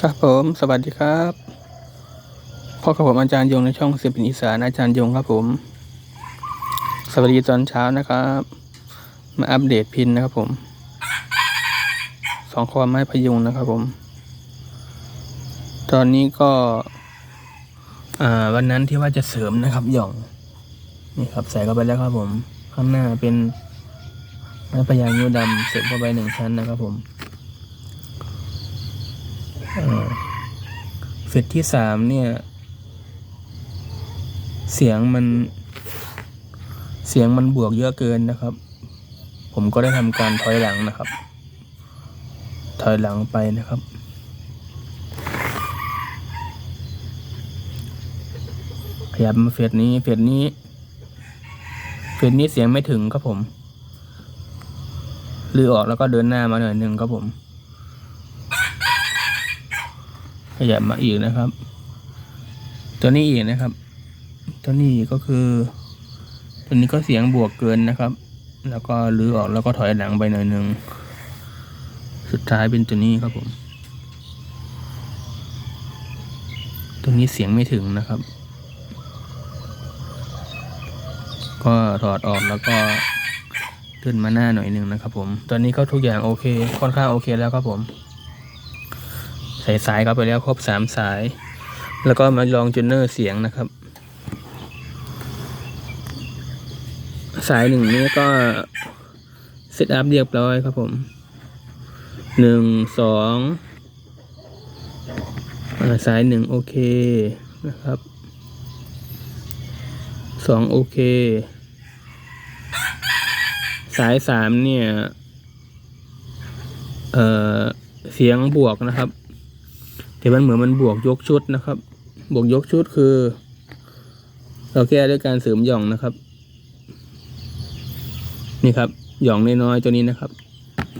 ครับผมสวัสดีครับพ่อกับผมอาจารย์ยงในช่องเสียงเป็นอีสานอาจารย์ยงครับผม สวัสดีตอนเช้านะครับ มาอัปเดตพินนะครับผมสองคอไม้พยุงนะครับผม ตอนนี้ก็ อ่า วันนั้นที่ว่าจะเสริมนะครับหย่อง นี่ครับใส่เข้าไปแล้วครับผม ข้างหน้าเป็นไม้พยางนิ้วดำเสร็จเข้าไปหนึ่งชั้นนะครับผม เฟสที่สามเนี่ย เสียงมัน เสียงมันบวกเยอะเกินนะครับ ผมก็ได้ทำการถอยหลังนะครับ ถอยหลังไปนะครับขยับมาเฟสนี้เฟสนี้เฟสนี้เสียงไม่ถึงครับผมลือออกแล้วก็เดินหน้ามาหน่อยหนึ่งครับผม ขยับมาอีกนะครับ ตัวนี้อีกนะครับ ตัวนี้ก็คือ ตัวนี้ก็เสียงบวกเกินนะครับ แล้วก็ลื้อออกแล้วก็ถอยหลังไปหน่อยหนึ่งสุดท้ายเป็นตัวนี้ครับผม ตัวนี้เสียงไม่ถึงนะครับ ก็ถอดออกแล้วก็ขึ้นมาหน้าหน่อยหนึ่งนะครับผม ตอนนี้ก็ทุกอย่างโอเค ค่อนข้างโอเคแล้วครับผม ส่สายเข้าไปแล้วครบสามสาย แล้วก็มาลองจูเนอร์เสียงนะครับ สายหนึ่งนี้ก็เซตอัพเรียบร้อยครับผมหนึ่งสองสายหนึ่งโอเคนะครับสองโอเค สายสามเนี่ย เอ่อ เสียงบวกนะครับ แต่มันเหมือนมันบวกยกชุดนะครับ บวกยกชุดคือ เราแก้ด้วยการเสริมหย่องนะครับ นี่ครับ หย่องน้อยๆตัวนี้นะครับ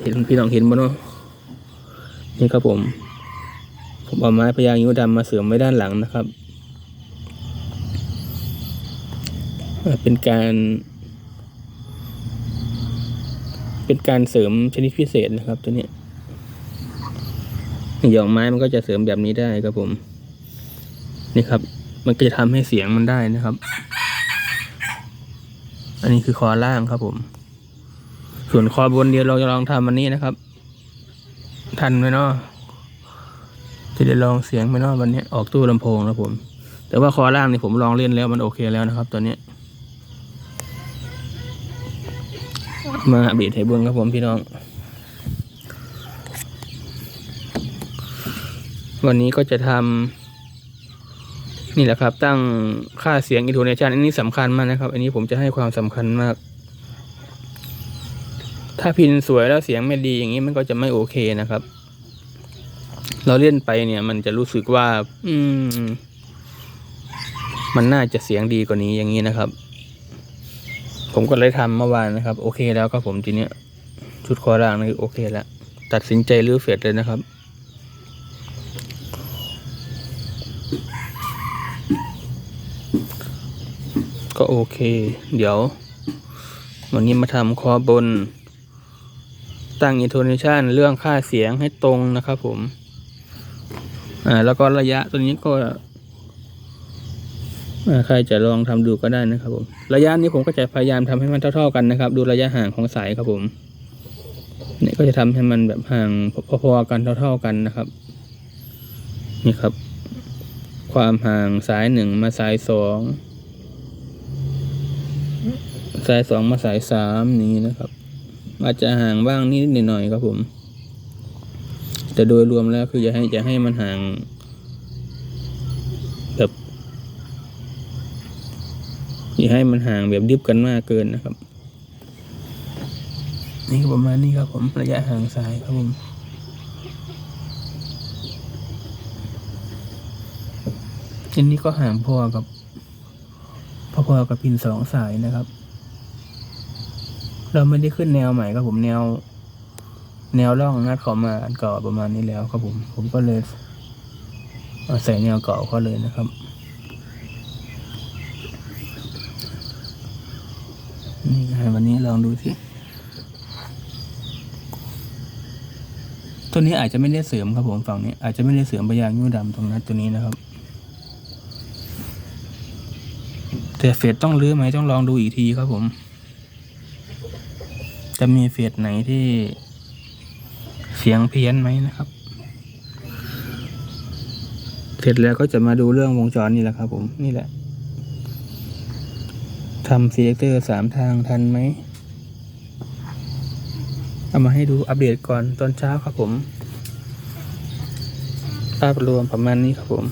เห็นพี่น้องเห็นบ่เนาะนี่ครับผม ผมเอาไม้พยางนิ้วดำมาเสริมไว้ด้านหลังนะครับ เป็นการ เป็นการเสริมชนิดพิเศษนะครับตัวนี้ หย่องไม้มันก็จะเสริมแบบนี้ได้ครับผม นี่ครับ มันก็จะทำให้เสียงมันได้นะครับ อันนี้คือคอล่างครับผม ส่วนคอบนเดียวเราจะลองทำวันนี้นะครับ ทันไหมเนาะจะได้ลองเสียงไหมเนาะวันนี้ออกตู้ลำโพงนะผม แต่ว่าคอล่างนี่ผมลองเล่นแล้วมันโอเคแล้วนะครับตัวเนี้มาบีดให้เบิ้งครับผมพี่น้อง วันนี้ก็จะทำนี่แหละครับ ตั้งค่าเสียงอินโทเนชันอันนี้สำคัญมากนะครับ อันนี้ผมจะให้ความสำคัญมาก ถ้าพินสวยแล้วเสียงไม่ดีอย่างนี้มันก็จะไม่โอเคนะครับ เราเล่นไปเนี่ย มันจะรู้สึกว่า อืม มันน่าจะเสียงดีกว่านี้อย่างนี้นะครับ ผมก็เลยทำเมื่อวานนะครับ โอเคแล้วครับผมทีเนี้ยชุดคอร่างนี่โอเคแล้วตัดสินใจรื้อเฟดเลยนะครับ ก็โอเค เดี๋ยว วันนี้มาทำคอบน ตั้งอินโทเนชันเรื่องค่าเสียงให้ตรงนะครับผม อ่า แล้วก็ระยะตัวนี้ก็ใครจะลองทำดูก็ได้นะครับผม ระยะนี้ผมก็จะพยายามทำให้มันเท่า ๆกันนะครับ ดูระยะห่างของสายครับผมเนี่ยก็จะทำให้มันแบบห่างพอๆกันเท่า ๆกันนะครับ นี่ครับ ความห่างสายหนึ่งมาสายสอง สายสองมาสายสามนี้นะครับอาจจะห่างบ้างนิดหน่อยครับผม แต่โดยรวมแล้วคืออย่าให้อย่าให้มันห่างแบบอย่าให้มันห่างแบบดิบกันมากเกินนะครับ นี่ประมาณนี้ครับผมระยะห่างสายครับผมอันนี้ก็ห่างพอกับ พอๆกับพินสองสายนะครับ เราไม่ได้ขึ้นแนวใหม่ครับผมแนว แนวร่องงัดเขามาเก่าประมาณนี้แล้วครับผม ผมก็เลยเใส่แนวเก่าเขาเลยนะครับ นี่ไงวันนี้ลองดูสิตัวนี้อาจจะไม่ได้เสริมครับผมฝั่งนี้อาจจะไม่ได้เสริมไปยางยูดำตรงนั้นตัวนี้นะครับ แต่เฟดต้องรื้อไหมต้องลองดูอีกทีครับผม จะมีเฟดไหนที่เสียงเพี้ยนไหมนะครับ เสร็จแล้วก็จะมาดูเรื่องวงจรนี่แหละครับผมนี่แหละทำซีเลคเตอร์สามทางทันไหม เอามาให้ดูอัปเดตก่อนตอนเช้าครับผม ภาพรวมประมาณนี้ครับผม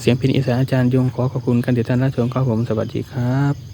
เสียงพินอีสานอาจารย์ยงขอขอบคุณกันเดี๋ยวท่ามรับชมครับผมสวัสดีครับ